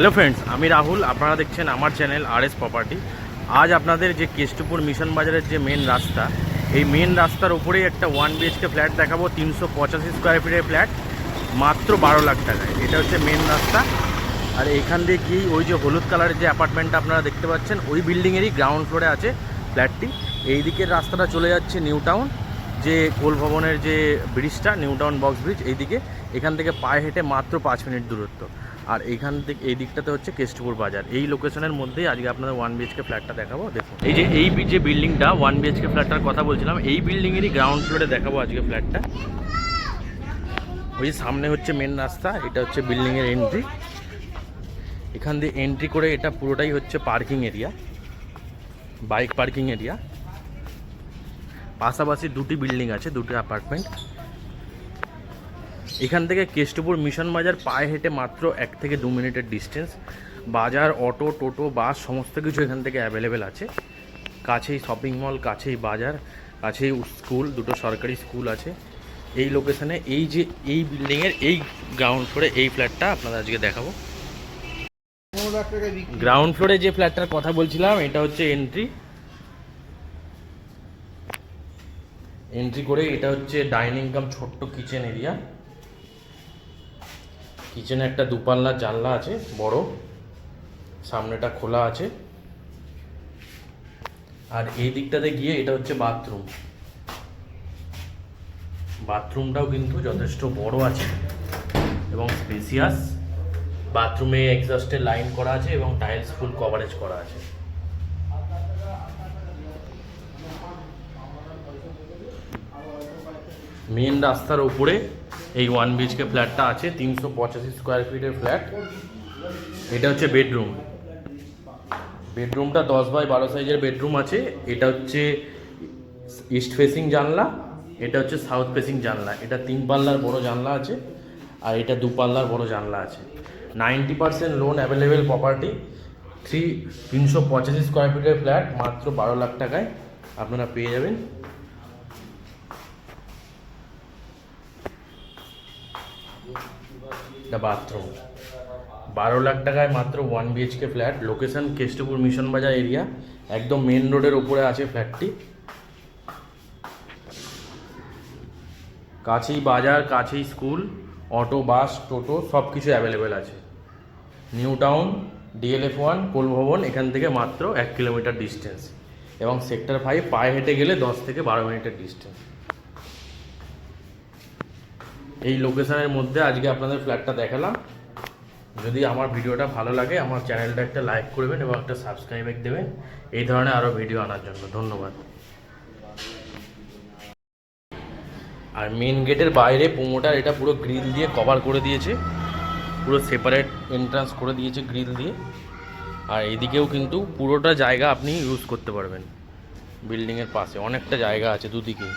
Hello friends আমি রাহুল, আপনারা দেখছেন আমার চ্যানেল আর এস প্রপার্টি আজ আপনাদের যে কেষ্টপুর মিশন বাজারের যে মেন রাস্তা, এই মেন রাস্তার উপরেই একটা ওয়ান বিএচকে ফ্ল্যাট দেখাবো, তিনশো পঁচাশি স্কোয়ার ফিটের ফ্ল্যাট মাত্র বারো লাখ টাকায়। এটা হচ্ছে মেন রাস্তা। আর এইখান দিয়ে কি, ওই যে হলুদ কালারের যে অ্যাপার্টমেন্টটা আপনারা দেখতে পাচ্ছেন, ওই বিল্ডিংয়েরই গ্রাউন্ড ফ্লোরে আছে ফ্ল্যাটটি এই দিকের রাস্তাটা চলে যাচ্ছে নিউ টাউন যে কোল ভবনের যে ব্রিজটা নিউ টাউন বক্স ব্রিজ এইদিকে। এখান থেকে পায়ে হেঁটে মাত্র পাঁচ মিনিট দূরত্ব। আর এইখান থেকে এই দিকটাতে হচ্ছে কেষ্টপুর বাজার। এই লোকেশনের মধ্যেই আজকে আপনাদের ওয়ান বিএচকে ফ্ল্যাটটা দেখাবো। দেখুন, এই যে এই যে বিল্ডিংটা ওয়ান বিএচকে ফ্ল্যাটটার কথা বলছিলাম, এই বিল্ডিংয়েরই গ্রাউন্ড ফ্লোরে দেখাবো আজকে ফ্ল্যাটটা ওই সামনে হচ্ছে মেন রাস্তা, এটা হচ্ছে বিল্ডিংয়ের এন্ট্রি এখান দিয়ে এন্ট্রি করে এটা পুরোটাই হচ্ছে parking area bike parking area পাশাপাশি দুটি বিল্ডিং আছে, দুটি অ্যাপার্টমেন্ট এখান থেকে কেষ্টপুর মিশন বাজার পায়ে হেঁটে মাত্র এক থেকে দু মিনিটের ডিস্টেন্স বাজার, অটো, টোটো, বাস, সমস্ত কিছু এখান থেকে অ্যাভেলেবেল আছে। কাছেই শপিং মল কাছেই বাজার, কাছেই স্কুল দুটো সরকারি স্কুল আছে। এই লোকেশানে এই যে, এই বিল্ডিংয়ের এই গ্রাউন্ড ফ্লোরে এই ফ্ল্যাটটা আপনাদের আজকে দেখাবো। গ্রাউন্ড ফ্লোরে যে ফ্ল্যাটটার কথা বলছিলাম, এটা হচ্ছে এন্ট্রি এন্ট্রি করে এটা হচ্ছে ডাইনিং কাম ছোট্ট কিচেন এরিয়া কিচেনে একটা দুপাল্লা জানলা আছে, বড়। সামনেটা খোলা আছে। আর এই দিকটাতে গিয়ে এটা হচ্ছে বাথরুম। বাথরুমটাও কিন্তু যথেষ্ট বড় আছে এবং স্পেসিয়াস। বাথরুমে এক্সস্টের লাইন করা আছে এবং টাইলস ফুল কভারেজ করা আছে। মেন রাস্তার উপরে এই ওয়ান বিএচকে ফ্ল্যাটটা আছে, তিনশো পঁচাশি স্কোয়ার ফিটের ফ্ল্যাট এটা হচ্ছে বেডরুম বেডরুমটা দশ বাই বারো সাইজের বেডরুম আছে। এটা হচ্ছে ইস্ট ফেসিং জানলা, এটা হচ্ছে সাউথ ফেসিং জানলা। এটা তিন পাল্লার বড় জানলা আছে, আর এটা দু পাল্লার বড় জানলা আছে। Ninety percent loan available property three তিনশো পঁচাশি স্কোয়ার ফিটের ফ্ল্যাট মাত্র বারো লাখ টাকায় আপনারা পেয়ে যাবেন। এটা বাথরুম বারো লাখ টাকায় মাত্র one BHK flat location Keshtopur mission bazaar area একদম মেন রোডের ওপরে আছে ফ্ল্যাটটি কাছেই বাজার, কাছেই স্কুল অটো বাস টোটো সব কিছু অ্যাভেলেবেল আছে new town DLF one coal Bhawan এখান থেকে মাত্র এক কিলোমিটার ডিস্টেন্স এবং সেক্টর ফাইভ পায়ে হেঁটে গেলে দশ থেকে বারো মিনিটের ডিস্টেন্স এই লোকেশানের মধ্যে আজকে আপনাদের ফ্ল্যাটটা দেখালাম। যদি আমার ভিডিওটা ভালো লাগে, আমার চ্যানেলটা একটা লাইক করবেন এবং একটা সাবস্ক্রাইব দেবেন। এই ধরনের আরও ভিডিও আনার জন্য। ধন্যবাদ। আর মেন গেটের বাইরে প্রোমোটার এটা পুরো গ্রিল দিয়ে কভার করে দিয়েছে। পুরো সেপারেট এন্ট্রান্স করে দিয়েছে গ্রিল দিয়ে। আর এদিকেও কিন্তু পুরোটা জায়গা আপনি ইউজ করতে পারবেন। বিল্ডিংয়ের পাশে। অনেকটা জায়গা আছে দুদিকেই